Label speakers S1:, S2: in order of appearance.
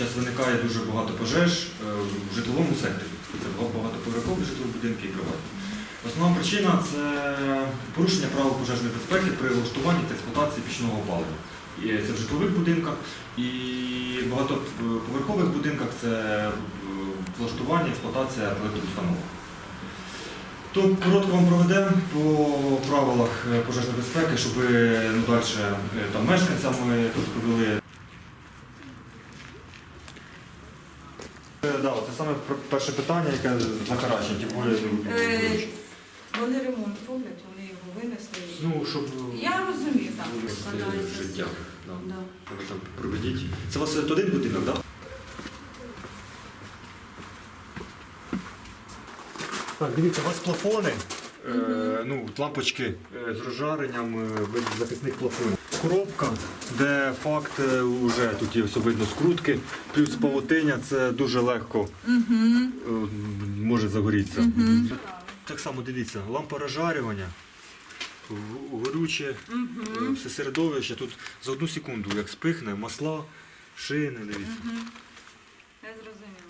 S1: зараз виникає дуже багато пожеж е, в житловому секторі. Це багатоповерхові житлові будинки і приватні. Основна причина це порушення правил пожежної безпеки при влаштуванні та експлуатації пічного опалення. Це в житлових будинках і в багатоповерхових будинках це е, влаштування, експлуатація електроустановок. То коротко вам проведемо по правилах е, пожежної безпеки, щоб ну, далі там, мешканцям ми тут провели. Да, це саме перше питання, яке Захаращення, тим більше. ну,
S2: Е, Вони ремонт роблять, вони його винесли.
S1: Ну, щоб
S2: Я розумію, так, складається.
S1: життя. Да.
S2: Да.
S1: Ви там проведіть. Це у вас е, один будинок, так? Да? Так, дивіться, у вас плафони. Е, ну, лампочки е, з розжаренням е, захисних плафонів. Коробка, де факт вже тут є видно скрутки, плюс павутиння, це дуже легко може загорітися. Так само дивіться, лампа розжарювання, горюче, все середовище. Тут за одну секунду, як спихне, масла, шини, дивіться.
S2: Я зрозуміла.